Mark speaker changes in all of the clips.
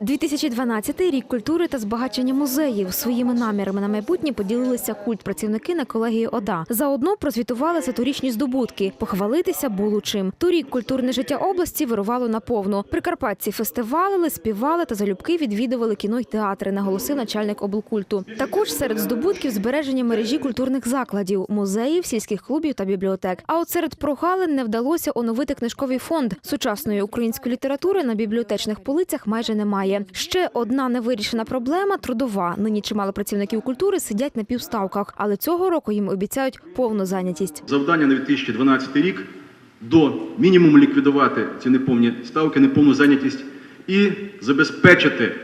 Speaker 1: 2012 рік культури та збагачення музеїв своїми намірами на майбутнє поділилися культ працівники на колегії ОДА. Заодно прозвітували за торічні здобутки. Похвалитися було чим. Торік культурне життя області вирувало наповну. Прикарпатці фестивалили, співали та залюбки відвідували кіно й театри, наголосив начальник облкульту. Також серед здобутків збереження мережі культурних закладів, музеїв, сільських клубів та бібліотек. А от серед прогалин не вдалося оновити книжковий фонд. Сучасної української літератури на бібліотечних полицях майже немає. Ще одна невирішена проблема трудова. Нині чимало працівників культури сидять на півставках, але цього року їм обіцяють повну зайнятість.
Speaker 2: Завдання на 2012 рік до мінімуму ліквідувати ці неповні ставки, неповну зайнятість і забезпечити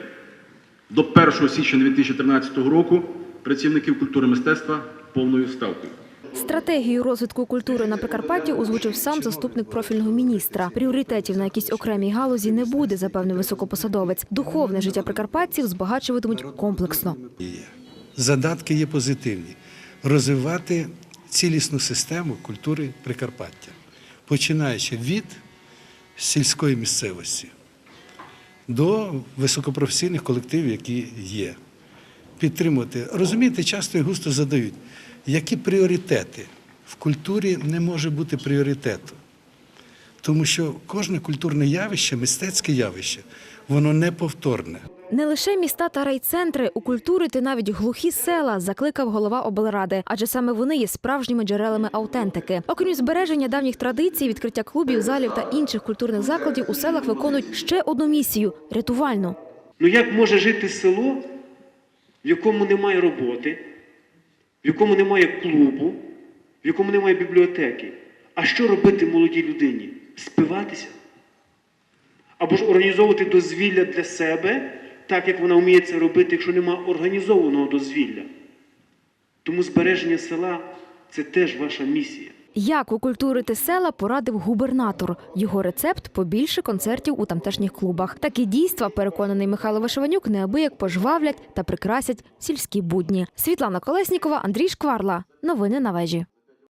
Speaker 2: до 1 січня 2013 року працівників культури мистецтва повною ставкою.
Speaker 1: Стратегію розвитку культури на Прикарпатті озвучив сам заступник профільного міністра. Пріоритетів на якійсь окремій галузі не буде, запевнив високопосадовець. Духовне життя прикарпатців збагачуватимуть комплексно.
Speaker 3: Задатки є позитивні. Розвивати цілісну систему культури Прикарпаття, починаючи від сільської місцевості до високопрофесійних колективів, які є. Підтримувати. Розумієте, часто і густо задають, які пріоритети в культурі не може бути пріоритету. Тому що кожне культурне явище, мистецьке явище, воно неповторне.
Speaker 1: Не лише міста та райцентри у культури та навіть глухі села закликав голова облради, адже саме вони є справжніми джерелами аутентики. Окрім збереження давніх традицій, відкриття клубів, залів та інших культурних закладів у селах виконують ще одну місію рятувальну.
Speaker 4: Ну як може жити село, в якому немає роботи, в якому немає клубу, в якому немає бібліотеки? А що робити молодій людині? Спиватися? Або ж організовувати дозвілля для себе, так як вона вміє це робити, якщо немає організованого дозвілля. Тому збереження села це теж ваша місія.
Speaker 1: Як укультурити села порадив губернатор. Його рецепт побільше концертів у тамтешніх клубах. Такі дійства, переконаний Михайло Вишиванюк, неабияк пожвавлять та прикрасять сільські будні. Світлана Колеснікова, Андрій Шкварла. Новини на вежі.